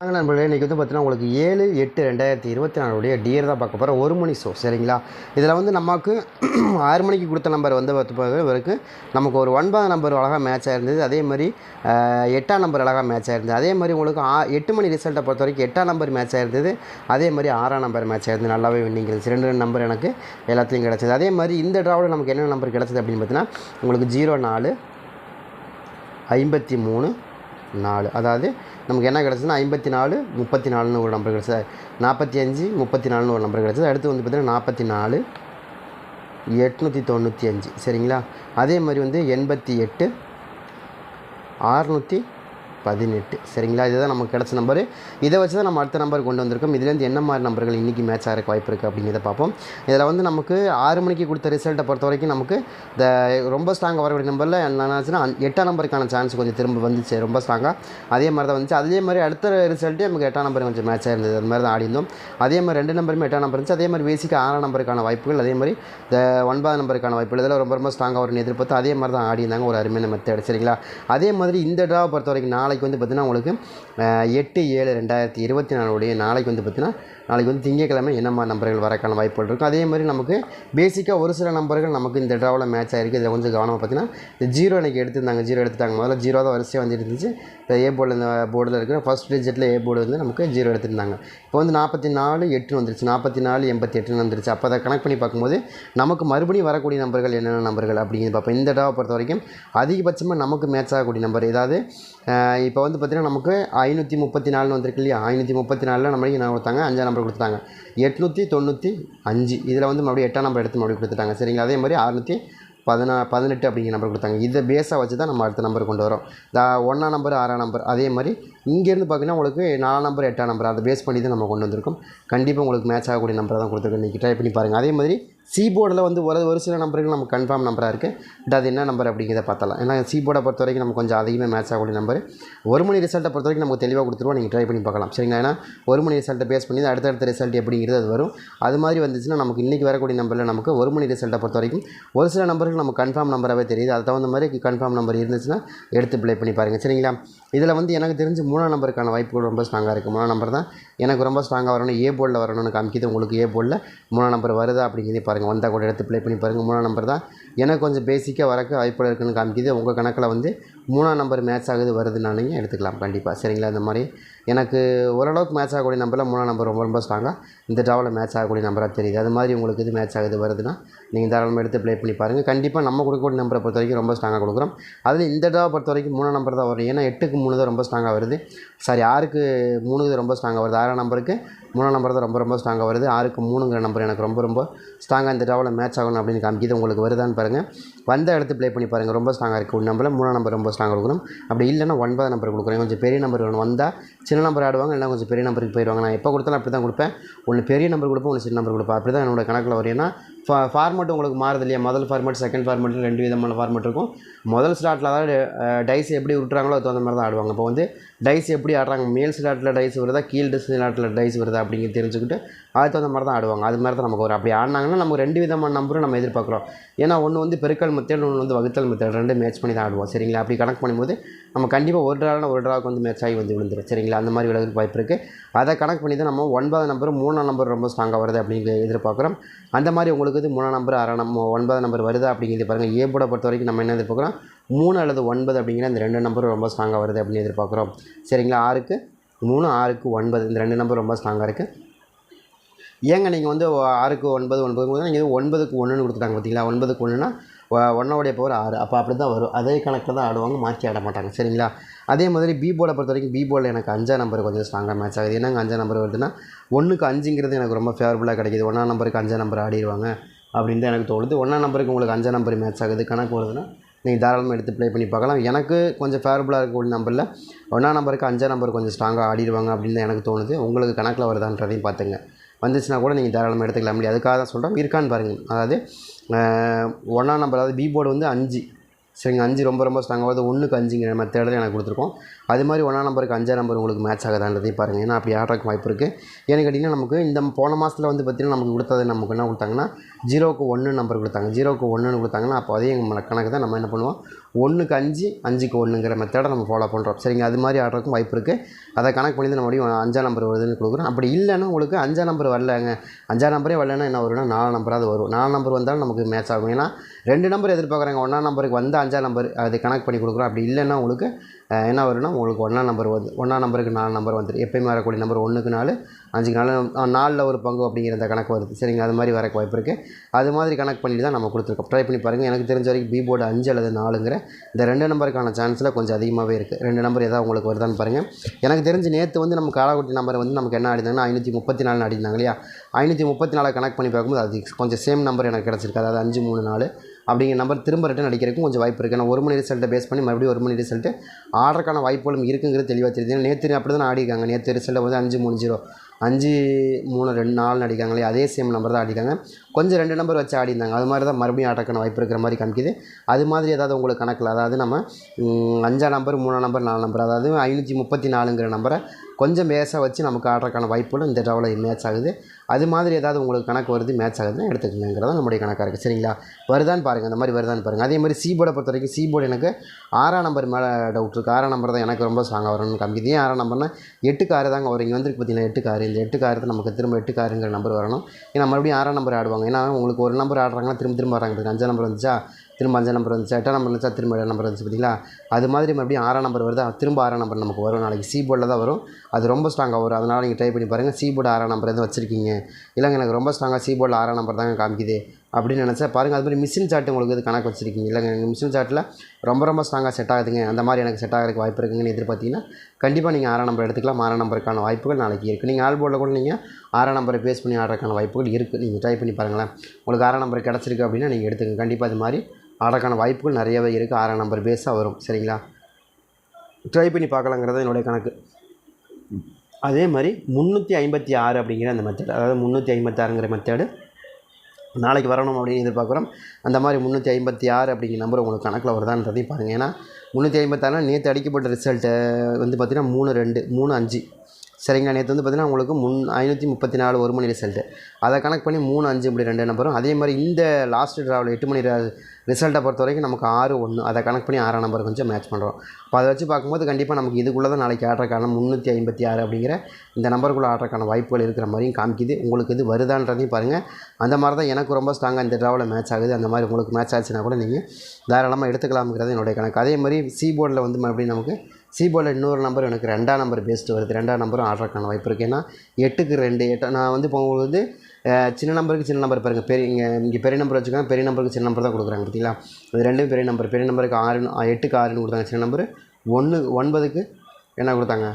வாங்க நண்பர்களே இன்றைக்கி வந்து பார்த்தீங்கன்னா உங்களுக்கு ஏழு எட்டு ரெண்டாயிரத்தி இருபத்தி நாலுடைய டியர் தான் பார்க்க போகிறோம் ஒரு மணி ஷோ சரிங்களா? இதில் வந்து நமக்கு ஆறு மணிக்கு கொடுத்த நம்பர் வந்து பார்த்து இவருக்கு நமக்கு ஒரு ஒன்பதாம் நம்பர் அழகாக மேட்ச் ஆயிருந்தது. அதே மாதிரி எட்டாம் நம்பர் அழகாக மேட்ச் ஆயிருந்தது. அதே மாதிரி உங்களுக்கு ஆ எட்டு மணி ரிசல்ட்டை பொறுத்த வரைக்கும் எட்டாம் நம்பர் மேட்ச் ஆயிருந்தது. அதே மாதிரி ஆறாம் நம்பர் மேட்ச் ஆயிருந்தது. நல்லாவே வின்னிங் இருந்துச்சு. ரெண்டு ரெண்டு நம்பர் எனக்கு எல்லாத்துலேயும் கிடச்சிது. அதே மாதிரி இந்த ட்ராவில் நமக்கு என்னென்ன நம்பர் கிடச்சிது அப்படின்னு பார்த்தீங்கன்னா உங்களுக்கு ஜீரோ நாலு ஐம்பத்தி மூணு நாலு. அதாவது நமக்கு என்ன கிடச்சதுன்னா ஐம்பத்தி நாலு முப்பத்தி நாலுன்னு ஒரு நம்பர் கிடச்சது. நாற்பத்தி அஞ்சு முப்பத்தி நாலுன்னு ஒரு நம்பர் கிடச்சது. அடுத்து வந்து பார்த்திங்கன்னா நாற்பத்தி நாலு எட்நூற்றி தொண்ணூற்றி அஞ்சு. சரிங்களா? அதே மாதிரி வந்து எண்பத்தி எட்டு ஆறுநூற்றி பதினெட்டு. சரிங்களா? இதுதான் நமக்கு கிடச்ச நம்பரு. இதை வச்சு தான் நம்ம அடுத்த நம்பர் கொண்டு வந்திருக்கோம். இதுலேருந்து என்ன மாதிரி நம்பர்கள் இன்றைக்கி மேட்ச் ஆகிறக்கு வாய்ப்பு இருக்குது அப்படிங்கிறத பார்ப்போம். இதில் வந்து நமக்கு ஆறு மணிக்கு கொடுத்த ரிசல்ட்டை பொறுத்த வரைக்கும் நமக்கு இந்த ரொம்ப ஸ்ட்ராங்காக வரக்கூடிய நம்பரில் என்னாச்சுன்னா எட்டாம் நம்பருக்கான சான்ஸ் கொஞ்சம் திரும்ப வந்துச்சு. ரொம்ப ஸ்ட்ராங்காக அதே மாதிரி தான் வந்துச்சு. அதே மாதிரி அடுத்த ரிசல்ட்டே நமக்கு எட்டாம் நம்பர் கொஞ்சம் மேட்ச் ஆயிருந்தது. அது மாதிரி தான் ஆடிருந்தோம் அதே மாதிரி ரெண்டு நம்பருமே எட்டாம் நம்பர் இருந்துச்சு. அதே மாதிரி பேசிக்காக ஆறாம் நம்பருக்கான வாய்ப்புகள் அதே மாதிரி இந்த ஒன்பதாம் நம்பருக்கான வாய்ப்புகள் இதெல்லாம் ரொம்ப ரொம்ப ஸ்ட்ராங்காக வரும்னு எதிர்பார்த்து அதே மாதிரி தான் ஆடிருந்தாங்க ஒரு அருமையான மெத்தட் சரிங்களா? அதே மாதிரி இந்த ட்ராவை பொறுத்த வரைக்கும் நான் நாளைக்கு வந்து பார்த்திங்கன்னா உங்களுக்கு எட்டு ஏழு ரெண்டாயிரத்தி இருபத்தி நாலுடைய நாளைக்கு வந்து பார்த்திங்கன்னா நாளைக்கு வந்து திங்கக்கிழமை என்னமா நம்பர்கள் வரக்கான வாய்ப்புகள் இருக்கும் அதே மாதிரி நமக்கு பேசிக்காக ஒரு சில நம்பர்கள் நமக்கு இந்த ட்ராவில் மேட்ச் ஆகிருக்கு இதில் கொஞ்சம் கவனமாக பார்த்தீங்கன்னா இந்த ஜீரோ எனக்கு எடுத்திருந்தாங்க. ஜீரோ எடுத்துட்டாங்க. முதல்ல ஜீரோ தான் வரிசையாக வந்துட்டு இருந்துச்சு. இந்த ஏ போர்டில் இந்த போர்டில் இருக்கிற ஃபஸ்ட் டிஜிட்டில் ஏ போர்டு வந்து நமக்கு ஜீரோ எடுத்திருந்தாங்க. இப்போ வந்து நாற்பத்தி நாலு எட்டுன்னு வந்துருச்சு. நாற்பத்தி நாலு எண்பத்தி எட்டுன்னு வந்துருச்சு. அப்போ அதை கனெக்ட் பண்ணி பார்க்கும்போது நமக்கு மறுபடியும் வரக்கூடிய நம்பர்கள் என்னென்ன நம்பர்கள் அப்படிங்கிறது பார்ப்போம். இந்த ட்ராவை பொறுத்த வரைக்கும் அதிகபட்சமாக நமக்கு மேட்ச் ஆகக்கூடிய நம்பர் ஏதாவது இப்போ வந்து பார்த்திங்கன்னா நமக்கு ஐநூற்றி முப்பத்தி நாலுன்னு வந்திருக்கு இல்லையா? ஐநூற்றி முப்பத்தி நாலில் நம்மளுக்கு என்ன கொடுத்தாங்க? அஞ்சாம் நம்பர் கொடுத்தாங்க எட்நூற்றி தொண்ணூற்றி அஞ்சு. இதில் வந்து மறுபடியும் எட்டாம் நம்பர் எடுத்து மறுபடியும் கொடுத்துட்டாங்க. சரிங்களா? அதே மாதிரி அறுநூற்றி பதினா பதினெட்டு அப்படிங்கிற நம்பர் கொடுத்தாங்க. இதை பேஸாக வச்சு தான் நம்ம அடுத்த நம்பர் கொண்டு வரோம். இந்த ஒன்றாம் நம்பர் ஆறாம் நம்பர் அதே மாதிரி இங்கேருந்து பார்த்தீங்கன்னா உங்களுக்கு நாலாம் நம்பர் எட்டாம் நம்பர் அதை பேஸ் பண்ணி தான் நம்ம கொண்டு வந்திருக்கோம். கண்டிப்பாக உங்களுக்கு மேட்ச் ஆகக்கூடிய நம்பரை தான் கொடுத்துருக்கோம். இன்றைக்கி ட்ரை பண்ணி பாருங்கள் அதே மாதிரி சி போர்டில் வந்து ஒரு ஒரு சில நம்பர்கள் நமக்கு கன்ஃபார்ம் நம்பராக இருக்குது பட் அது என்ன நம்பர் அப்படிங்கிறத பார்த்தலாம் ஏன்னா சி போர்டை பொறுத்த வரைக்கும் நமக்கு கொஞ்சம் அதிகமாக மேட்ச் ஆகக்கூடிய நம்பர் ஒரு மணி ரிசல்ட்டை பொறுத்த வரைக்கும் நமக்கு தெளிவாக கொடுத்துருவோம். நீங்கள் ட்ரை பண்ணி பார்க்கலாம். சரிங்களா? ஏன்னா ஒரு மணி ரிசல்ட்டை பேஸ் பண்ணி தான் அடுத்தடுத்த ரிசல்ட் எப்படிங்கிறது அது வரும். அது மாதிரி வந்துச்சுன்னா நமக்கு இன்றைக்கி வரக்கூடிய நம்பரில் நமக்கு ஒரு மணி ரிசல்ட்டை பொறுத்த வரைக்கும் ஒரு சில நம்பர்கள் நமக்கு கன்ஃபார்ம் நம்பராகவே தெரியுது. அது தகுந்த மாதிரி கன்ஃபார்ம் நம்பர் இருந்துச்சுன்னா எடுத்து ப்ளே பண்ணி பாருங்கள் சரிங்களா? இதில் வந்து எனக்கு தெரிஞ்சு மூணாம் நம்பருக்கான வாய்ப்புகள் ரொம்ப ஸ்ட்ராங்காக இருக்குது மூணாம் நம்பர் தான் எனக்கு ரொம்ப ஸ்ட்ராங்காக வரணும். ஏ போர்டில் வரணும்னு காமிக்கிது. உங்களுக்கு ஏ போர்டில் மூணாம் நம்பர் வருதா அப்படிங்கிறதே பாருங்கள் வந்தால் கூட எடுத்து ப்ளே பண்ணி பாருங்கள் மூணாம் நம்பர் தான் எனக்கு கொஞ்சம் பேசிக்காக வரக்கு வாய்ப்புகள் இருக்குன்னு காமிக்குது. உங்கள் கணக்கில் வந்து மூணாம் நம்பர் மேட்ச் ஆகுது வருதுனாலும் எடுத்துக்கலாம். கண்டிப்பாக சரிங்களா? இந்த மாதிரி எனக்கு ஓரளவுக்கு மேட்ச் ஆகக்கூடிய நம்பரில் மூணாம் நம்பர் ரொம்ப ரொம்ப ஸ்ட்ராங்காக இந்த ட்ராவில் மேட்ச் ஆகக்கூடிய நம்பராக தெரியுது. அது மாதிரி உங்களுக்கு இது மேட்ச் ஆகுது வருதுன்னா நீங்கள் தாராளமாக எடுத்து ப்ளே பண்ணி பாருங்கள் கண்டிப்பாக நம்ம கொடுக்கக்கூடிய நம்பரை பொறுத்த வரைக்கும் ரொம்ப ஸ்ட்ராங்காக கொடுக்குறோம். அதில் இந்த ட்ராவை பொறுத்த வரைக்கும் மூணாம் நம்பர் தான் வரும். ஏன்னா எட்டுக்கு மூணு தான் ரொம்ப ஸ்ட்ராங்காக வருது. சாரி ஆறுக்கு மூணு ரொம்ப ஸ்ட்ராங்காக வருது. ஆறாம் நம்பருக்கு மூணாம் நம்பர் தான் ரொம்ப ரொம்ப ஸ்ட்ராங்காக வருது. ஆறுக்கு மூணுங்கிற நம்பர் எனக்கு ரொம்ப ரொம்ப ஸ்ட்ராங்காக இந்த ட்ராவில் மேட்ச் ஆகணும் அப்படின்னு காமிக்கிது. உங்களுக்கு வருதான்னு பாருங்கள் வந்த இடத்து ப்ளே பண்ணி பாருங்கள் ரொம்ப ஸ்ட்ராங்காக இருக்குது ஒரு நம்பரில் மூணாம் நம்பர் ரொம்ப ஸ்ட்ராங்காக கொடுக்கணும். அப்படி இல்லைன்னா ஒன்பது நம்பர் கொடுக்குறேன். கொஞ்சம் பெரிய நம்பர் வேணும். வந்தால் சின்ன நம்பர் ஆடுவாங்க. இல்லை கொஞ்சம் பெரிய நம்பருக்கு போயிடுவாங்க. நான் எப்போ கொடுத்தாலும் அப்படி தான் கொடுப்பேன். ஒன்று பெரிய நம்பர் கொடுப்பேன் ஒன்று சின்ன நம்பர் கொடுப்பேன். அப்படி தான் என்னோட கணக்கில் வரும். ஏன்னா ஃபா ஃபார்மெட் உங்களுக்கு மாறுது இல்லையா? முதல் ஃபார்மெட் செகண்ட் ஃபார்மெட் ரெண்டு விதமான ஃபார்மெட் இருக்கும். முதல் ஸ்லாட்டில் அதாவது டைஸ் எப்படி விட்டுறாங்களோ அது தகுந்த மாதிரி தான் ஆடுவாங்க. இப்போ வந்து டைஸ் எப்படி ஆடுறாங்க? மேல் ஸ்லாட்டில் டைஸ் வருதா? கீழ் ஸ்லாட்டில் டைஸ் வருதா? அப்படிங்கிறது தெரிஞ்சுக்கிட்டு அதுக்கு தகுந்த மாதிரி தான் ஆடுவாங்க. அது மாதிரி தான் நமக்கு வரும். அப்படி ஆடினாங்கன்னா நமக்கு ரெண்டு விதமான நம்பரும் நம்ம எதிர்பார்க்குறோம். ஏன்னா ஒன்று வந்து பெருக்கல் மெத்தட் ஒன்று வந்து வகுத்தல் மெத்தட் ரெண்டு மேட்ச் பண்ணி தான் ஆடுவோம். சரிங்களா? அப்படி கணக்கு பண்ணும்போது நம்ம கண்டிப்பாக ஒரு ட்ராவில் ஒரு ட்ராவுக்கு வந்து மேட்ச் ஆகி வந்து விழுந்துரும். சரிங்களா? அந்த மாதிரி விலகுறதுக்கு வாய்ப்பு இருக்குது அதை கணக்கு பண்ணி தான் நம்ம ஒன்பதாம் நம்பர் மூணாம் நம்பர் ரொம்ப ஸ்ட்ராங்காக வருது அப்படிங்கிற எதிர்பார்க்குறோம். அந்த மாதிரி உங்களுக்கு இது மூணாம் நம்பர் ஆறாம் நம்ம ஒன்பதாம் நம்பர் வருதா அப்படிங்கிறது பாருங்கள் ஏ போர்டை பொறுத்த வரைக்கும் நம்ம என்ன எதிர்பார்க்குறோம்? மூணு அல்லது ஒன்பது அப்படிங்கிற இந்த ரெண்டு நம்பரும் ரொம்ப ஸ்ட்ராங்காக வருது அப்படின்னு எதிர்பார்க்குறோம். சரிங்களா? ஆறுக்கு மூணு ஆறுக்கு ஒன்பது. இந்த ரெண்டு நம்பர் ரொம்ப ஸ்ட்ராங்காக இருக்குது ஏங்க நீங்கள் வந்து ஆறுக்கு ஒன்பது ஒன்பது நீங்கள் ஒன்பதுக்கு ஒன்றுன்னு கொடுத்துட்டாங்க பார்த்தீங்களா ஒன்பதுக்கு ஒன்றுனா ஒன்னோடைய பவர் ஆறு. அப்போ அப்படி தான் வரும். அதே கணக்கில் தான் ஆடுவாங்க மாற்றி ஆட மாட்டாங்க. சரிங்களா? அதே மாதிரி பி போலை பொறுத்த வரைக்கும் பி போலில் எனக்கு அஞ்சாம் நம்பர் கொஞ்சம் ஸ்ட்ராங்காக மேட்ச் ஆகுது. என்னங்க அஞ்சாம் நம்பர் வருதுன்னா ஒன்றுக்கு அஞ்சுங்கிறது எனக்கு ரொம்ப ஃபேவரபுளாக கிடைக்கிது. ஒன்றாம் நம்பருக்கு அஞ்சாம் நம்பர் ஆடிடுவாங்க அப்படின்னு தான் எனக்கு தோணுது. ஒன்றாம் நம்பருக்கு உங்களுக்கு அஞ்சாம் நம்பர் மேட்ச் ஆகுது. கணக்கு வருதுன்னா நீங்கள் தாராளமாக எடுத்து ப்ளே பண்ணி பார்க்கலாம். எனக்கு கொஞ்சம் ஃபேவரபுளாக இருக்கக்கூடிய நம்பரில் ஒன்றாம் நம்பருக்கு அஞ்சாம் நம்பர் கொஞ்சம் ஸ்ட்ராங்காக ஆடிடுவாங்க அப்படின்னு தான் எனக்கு தோணுது. உங்களுக்கு கணக்கில் வருதான்றதையும் பார்த்துங்க. வந்துச்சுன்னா கூட நீங்கள் தாராளமாக எடுத்துக்கலாம். முடியாது அதுக்காக தான் சொல்கிறோம் இருக்கான்னு பாருங்கள் அதாவது ஒன்றாம் நம்பர் அதாவது பி போர்டு வந்து அஞ்சு. சரிங்க அஞ்சு ரொம்ப ரொம்ப ஸ்ட்ராங்காக வருது. ஒன்றுக்கு அஞ்சுங்கிற மெத்தடில் எனக்கு கொடுத்துருக்கோம். அது மாதிரி ஒன்றாம் நம்பருக்கு அஞ்சாம் நம்பர் உங்களுக்கு மேட்ச் ஆகுதான்றதையும் பாருங்கள் ஏன்னா அப்படி ஆடுறதுக்கு வாய்ப்பு இருக்குது ஏன்னு கேட்டிங்கன்னா நமக்கு இந்த போன மாதத்தில் வந்து பார்த்திங்கன்னா நமக்கு கொடுத்தது நமக்கு என்ன கொடுத்தாங்கன்னா ஜீரோக்கு ஒன்று நம்பர் கொடுத்தாங்க. ஜீரோக்கு ஒன்றுன்னு கொடுத்தாங்கன்னா அப்போ அதே எங்கள் கணக்கு தான் நம்ம என்ன பண்ணுவோம்? ஒன்றுக்கு அஞ்சு அஞ்சுக்கு ஒன்றுங்கிற மெத்தடை நம்ம ஃபாலோ பண்ணுறோம் சரிங்க அது மாதிரி ஆடுறதுக்கும் வாய்ப்பு இருக்குது அதை கணக்கு பண்ணி தான் நம்ம மறுபடியும் அஞ்சாம் நம்பர் வருதுன்னு கொடுக்குறோம். அப்படி இல்லைன்னா உங்களுக்கு அஞ்சாம் நம்பர் வரலங்க. அஞ்சாம் நம்பரே வரலன்னா என்ன வரும்னா நாலு நம்பராவது வரும். நாலு நம்பர் வந்தாலும் நமக்கு மேட்ச் ஆகும். ஏன்னா ரெண்டு நம்பர் எதிர்பார்க்குறாங்க. ஒன்றாம் நம்பருக்கு வந்து அஞ்சாம் நம்பர் அது கணக்கு பண்ணி கொடுக்குறோம். அப்படி இல்லைன்னா உங்களுக்கு என்ன வரும்னா உங்களுக்கு ஒன்றா நம்பர் வந்து ஒன்றா நம்பருக்கு நாலு நம்பர் வந்துடும் எப்பயுமே வரக்கூடிய நம்பர் ஒன்றுக்கு நாலு அஞ்சுக்கு நாலு நாலில் ஒரு பங்கு அப்படிங்கிற அந்த கணக்கு வருது. சரிங்க அது மாதிரி வரக்கு வாய்ப்பு இருக்குது அது மாதிரி கணக்கு பண்ணிட்டு தான் நம்ம கொடுத்துருக்கோம். ட்ரை பண்ணி பாருங்கள் எனக்கு தெரிஞ்ச வரைக்கும் பி போர்டு அஞ்சு அல்லது நாலுங்கிற இந்த ரெண்டு நம்பருக்கான சான்ஸில் கொஞ்சம் அதிகமாகவே இருக்குது ரெண்டு நம்பர் ஏதாவது உங்களுக்கு வருதான்னு பாருங்கள் எனக்கு தெரிஞ்சு நேற்று வந்து நம்ம காலாக்குட்டி நம்பர் வந்து நமக்கு என்ன ஆடினாங்கன்னா ஐநூற்றி முப்பத்தி நாலு ஆடினாங்க இல்லையா? ஐநூற்றி முப்பத்தி நாலு கணக்கு பண்ணி பார்க்கும்போது அது கொஞ்சம் சேம் நம்பர் எனக்கு கிடச்சிருக்கு. அதாவது அஞ்சு மூணு நாலு. அப்படிங்கிற நம்பர் திரும்ப ரிட்டன் அடிக்கிறதுக்கும் கொஞ்சம் வாய்ப்பு இருக்குது ஏன்னா ஒரு மணி ரிசல்ட்டை பேஸ் பண்ணி மறுபடியும் ஒரு மணி ரிசல்ட்டு ஆர்டருக்கான வாய்ப்புகளும் இருக்குங்கிறது தெளிவாக தெரியுது. நேற்று அப்படி தான் ஆடிக்காங்க நேற்று ரிசல்ட்டில் வந்து அஞ்சு மூணு ஜீரோ அஞ்சு மூணு ரெண்டு நாலுன்னு அடிக்காங்களே அதே சேம் நம்பர் தான் அடிக்காங்க கொஞ்சம் ரெண்டு நம்பர் வச்சு ஆடிருந்தாங்க அது மாதிரி தான் மறுபடியும் ஆட்டக்கான வாய்ப்பு இருக்கிற மாதிரி காமிக்குது. அது மாதிரி ஏதாவது உங்களுக்கு கணக்கில் அதாவது நம்ம அஞ்சாம் நம்பர் மூணாம் நம்பர் நாலு நம்பர் அதாவது ஐநூற்றி முப்பத்தி நாலுங்கிற நம்பரை கொஞ்சம் மேட்சாக வச்சு நமக்கு ஆடுறதுக்கான வாய்ப்புகளும் இந்த ட்ராவில் மேட்ச் ஆகுது. அது மாதிரி ஏதாவது உங்களுக்கு கணக்கு வருது மேட்ச் ஆகுதுன்னா எடுத்துக்கங்கிறதா நம்முடைய கணக்காக இருக்குது சரிங்களா? வருதான்னு பாருங்கள் அந்த மாதிரி வருதான்னு பாருங்கள் அதே மாதிரி சி போர்டை பொறுத்த வரைக்கும் சி போர்டு எனக்கு ஆறாம் நம்பர் மேலே டவுட் இருக்குது ஆறாம் நம்பர் தான் எனக்கு ரொம்ப ஸ்ட்ராங்காக வரணும்னு காமிக்குது. ஏன் ஆறாம் நம்பர்னா எட்டு காரு தாங்க வரும். இங்கே வந்துருக்கு பார்த்தீங்கன்னா எட்டு காரு இந்த எட்டு காரு தான் நமக்கு திரும்ப எட்டு காருங்கிற நம்பர் வரணும். ஏன்னா மறுபடியும் ஆறாம் நம்பர் ஆடுவாங்க. ஏன்னா உங்களுக்கு ஒரு நம்பர் ஆடுறாங்கன்னா திரும்ப திரும்ப வராங்க பாருங்க. அஞ்சாம் நம்பர் வந்துச்சா? திரும்ப அஞ்சாம் நம்பர் வந்துச்சு? எட்டாம் நம்பர் வந்துச்சா? திரும்ப ஏழாம் நம்பர் வந்துச்சு பார்த்தீங்களா அது மாதிரி மறுபடியும் ஆறாம் நம்பர் வருது? திரும்ப ஆறாம் நம்பர் நமக்கு வரும். நாளைக்கு சி போர்டில் தான் வரும். அது ரொம்ப ஸ்ட்ராங்காக வரும். அதனால் நீங்கள் ட்ரை பண்ணி பாருங்கள் சி போர்டு ஆறாம் நம்பர் எதுவும் வச்சுருக்கீங்க? இல்லைங்க எனக்கு ரொம்ப ஸ்ட்ராங்காக சி போர்டில் ஆறாம் நம்பர் தாங்க காமிக்குது. அப்படின்னு நினச்சா பாருங்கள் அது மாதிரி மிஷின் சார்ட் உங்களுக்கு இது கணக்கு வச்சுருக்கீங்க? இல்லைங்க எனக்கு மிஷின் சார்ட்டில் ரொம்ப ரொம்ப ஸ்ட்ராங்காக செட் ஆகுதுங்க. அந்த மாதிரி எனக்கு செட் ஆகிறதுக்கு வாய்ப்பு இருக்குங்கன்னு எதிர்பார்த்தீங்கன்னா கண்டிப்பாக நீங்கள் ஆறாம் நம்பர் எடுத்துக்கலாம். ஆறாம் நம்பருக்கான வாய்ப்புகள் நாளைக்கு இருக்குது நீங்கள் ஆல் போர்டில் கூட நீங்கள் ஆறாம் நம்பரை பேஸ் பண்ணி ஆடுறதுக்கான வாய்ப்புகள் இருக்குது நீங்கள் ட்ரை பண்ணி பாருங்களேன். உங்களுக்கு ஆறாம் நம்பர் கிடச்சிருக்கு அப்படின்னா நீங்கள் எடுத்துங்க. கண்டிப்பாக அது மாதிரி ஆடுறதுக்கான வாய்ப்புகள் நிறையவே இருக்குது ஆறாம் நம்பர் பேஸாக வரும். சரிங்களா? ட்ரை பண்ணி பார்க்கலாங்கிறது என்னுடைய கணக்கு. அதே மாதிரி முந்நூற்றி ஐம்பத்தி ஆறு அப்படிங்கிற அந்த மெத்தட் அதாவது முந்நூற்றி ஐம்பத்தாறுங்கிற மெத்தேடு நாளைக்கு வரணும் அப்படின்னு எதிர்பார்க்குறோம். அந்த மாதிரி முந்நூற்றி ஐம்பத்தி ஆறு அப்படிங்கிற நம்பர் உங்களுக்கு கணக்கில் வருதான்றதையும் பாருங்கள் ஏன்னா முந்நூற்றி ஐம்பத்தாறுனா நேற்று அடிக்கப்பட்ட ரிசல்ட்டு வந்து பார்த்திங்கன்னா மூணு ரெண்டு மூணு அஞ்சு. சரிங்களா நேற்று வந்து பார்த்திங்கன்னா உங்களுக்கு முன் ஐநூற்றி முப்பத்தி நாலு ஒரு மணி ரிசல்ட்டு அதை கணக்கு பண்ணி மூணு அஞ்சு இப்படி ரெண்டு நம்பரும் அதே மாதிரி இந்த லாஸ்ட் ட்ராவில் எட்டு மணி ரிசல்ட்டை பொறுத்த வரைக்கும் நமக்கு ஆறு ஒன்று அதை கணக்கு பண்ணி ஆறாம் நம்பர் கொஞ்சம் மேட்ச் பண்ணுறோம் அப்போ அதை வச்சு பார்க்கும்போது கண்டிப்பாக நமக்கு இதுக்குள்ளே தான் நாளைக்கு ஆடுறக்கான முந்நூற்றி ஐம்பத்தி ஆறு அப்படிங்கிற இந்த நம்பருக்குள்ளே ஆடுறக்கான வாய்ப்புகள் இருக்கிற மாதிரியும் காமிக்குது. உங்களுக்கு இது வருதான்றதையும் பாருங்கள் அந்த மாதிரி தான் எனக்கு ரொம்ப ஸ்ட்ராங்காக இந்த ட்ராவில் மேட்ச் ஆகுது. அந்த மாதிரி உங்களுக்கு மேட்ச் ஆச்சுன்னா கூட நீங்கள் தாராளமாக எடுத்துக்கலாம்ங்கிறது என்னுடைய கணக்கு. அதே மாதிரி சி போர்டில் வந்து மறுபடியும் நமக்கு சி இன்னொரு நம்பர் எனக்கு ரெண்டாம் நம்பர் பேஸ்ட்டு வருது. ரெண்டாம் நம்பரும் ஆடுறதுக்கான வாய்ப்பு இருக்குது ஏன்னா எட்டுக்கு ரெண்டு எட்டு நான் வந்து இப்போ உங்களுக்கு வந்து சின்ன நம்பருக்கு சின்ன நம்பர் பாருங்கள் பெரிய இங்கே இங்கே பெரிய நம்பர் வச்சுக்கோங்க. பெரிய நம்பருக்கு சின்ன நம்பர் தான் கொடுக்குறாங்க பார்த்தீங்களா? அது ரெண்டும் பெரிய நம்பர் பெரிய நம்பருக்கு ஆறு எட்டுக்கு ஆறுன்னு கொடுத்தாங்க சின்ன நம்பர் ஒன்று ஒன்பதுக்கு என்ன கொடுத்தாங்க?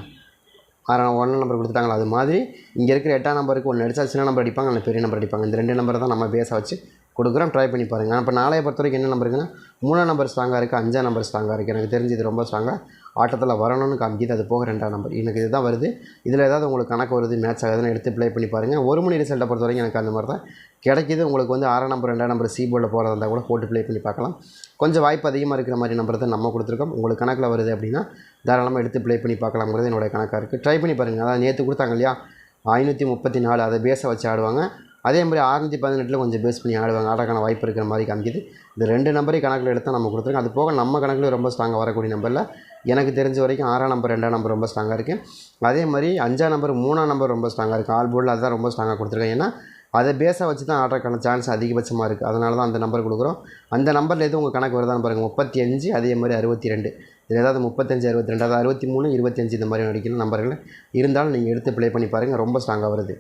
ஆறாம் ஒன்றாம் நம்பர் கொடுத்துட்டாங்களா? அது மாதிரி இங்கே இருக்கிற எட்டாம் நம்பருக்கு ஒன்று அடித்தா சின்ன நம்பர் அடிப்பாங்க இல்லை பெரிய நம்பர் அடிப்பாங்க. இந்த ரெண்டு நம்பர் தான் நம்ம பேச வச்சு கொடுக்குறோம். ட்ரை பண்ணி பாருங்கள் இப்போ நாளைய பொறுத்த வரைக்கும் என்ன நம்பர் இருக்குன்னா மூணாம் நம்பர் ஸ்ட்ராங்காக இருக்குது அஞ்சாம் நம்பர் ஸ்ட்ராங்காக இருக்குது எனக்கு தெரிஞ்சு இது ரொம்ப ஸ்ட்ராங்காக ஆட்டத்தில் வரணும்னு காமிக்குது. அது போக ரெண்டாம் நம்பர் எனக்கு இதுதான் வருது. இதில் ஏதாவது உங்களுக்கு கணக்கு வருது மேட்ச் ஆகுதுன்னு எடுத்து ப்ளே பண்ணி பாருங்கள் ஒரு மணி ரிசல்ட்டை பொறுத்த வரைக்கும் எனக்கு அந்த மாதிரி தான் கிடைக்கிது. உங்களுக்கு வந்து ஆறாம் நம்பர் ரெண்டாம் நம்பர் சி போர்டில் போகிறதா இருந்தால் கூட போட்டு ப்ளே பண்ணி பார்க்கலாம். கொஞ்சம் வாய்ப்பு அதிகமாக இருக்கிற மாதிரி நம்பர் தான் நம்ம கொடுத்துருக்கோம். உங்களுக்கு கணக்கில் வருது அப்படின்னா தாராளமாக எடுத்து ப்ளே பண்ணி பார்க்கலாங்கிறது என்னுடைய கணக்காக இருக்குது ட்ரை பண்ணி பாருங்கள் அதாவது நேற்று கொடுத்தாங்க இல்லையா? ஐநூற்றி முப்பத்தி நாலு. அதை பேஸை வச்சு ஆடுவாங்க. அதே மாதிரி ஆரஞ்சு பதினெட்டில் கொஞ்சம் பேஸ் பண்ணி ஆடுவாங்க ஆடக்கான வாய்ப்பு இருக்கிற மாதிரி காமிக்குது. இந்த ரெண்டு நம்பரையும் கணக்கில் எடுத்தால் நம்ம கொடுத்துருக்கோம் அது போக நம்ம கணக்கில் ரொம்ப ஸ்ட்ராங்காக வரக்கூடிய நம்பரில் எனக்கு தெரிஞ்ச வரைக்கும் ஆறாம் நம்பர் ரெண்டாம் நம்பர் ரொம்ப ஸ்ட்ராங்காக இருக்குது அதே மாதிரி அஞ்சாம் நம்பர் மூணாம் நம்பர் ரொம்ப ஸ்ட்ராங்காக இருக்குது ஆல் போர்டில் அதுதான் ரொம்ப ஸ்ட்ராங்காக கொடுத்துருக்கேன். ஏன்னா அதை பேஸாக வச்சு தான் ஆடுறதுக்கான சான்ஸ் அதிகபட்சமாக இருக்குது அதனால தான் அந்த நம்பர் கொடுக்குறோம். அந்த நம்பரில் எதுவும் உங்கள் கணக்கு வருதான்னு பாருங்கள் முப்பத்தி அஞ்சு அதே மாதிரி அறுபத்தி ரெண்டு. இதில் ஏதாவது முப்பத்தஞ்சு அறுபத்தி ரெண்டு அதாவது அறுபத்தி மூணு இருபத்தஞ்சு இந்த மாதிரி நடிக்கிற நம்பர்கள் இருந்தாலும் நீங்கள் எடுத்து ப்ளே பண்ணி பாருங்கள் ரொம்ப ஸ்ட்ராங்காக வருது.